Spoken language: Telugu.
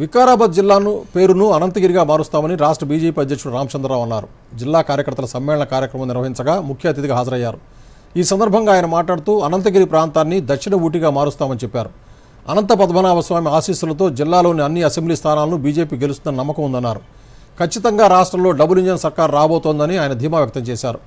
వికారాబాద్ జిల్లాను పేరును అనంతగిరిగా మారుస్తామని రాష్ట్ర బీజేపీ అధ్యక్షుడు రామచంద్రరావు అన్నారు. జిల్లా కార్యకర్తల సమ్మేళన కార్యక్రమం నిర్వహించగా ముఖ్య అతిథిగా హాజరయ్యారు. ఈ సందర్భంగా ఆయన మాట్లాడుతూ అనంతగిరి ప్రాంతాన్ని దక్షిణ ఊటిగా మారుస్తామని చెప్పారు. అనంత పద్మనాభ స్వామి ఆశీస్సులతో జిల్లాలోని అన్ని అసెంబ్లీ స్థానాలను బీజేపీ గెలుస్తుందని నమ్మకం ఉందన్నారు. ఖచ్చితంగా రాష్ట్రంలో డబుల్ ఇంజన్ సర్కార్ రాబోతోందని ఆయన ధీమా వ్యక్తం చేశారు.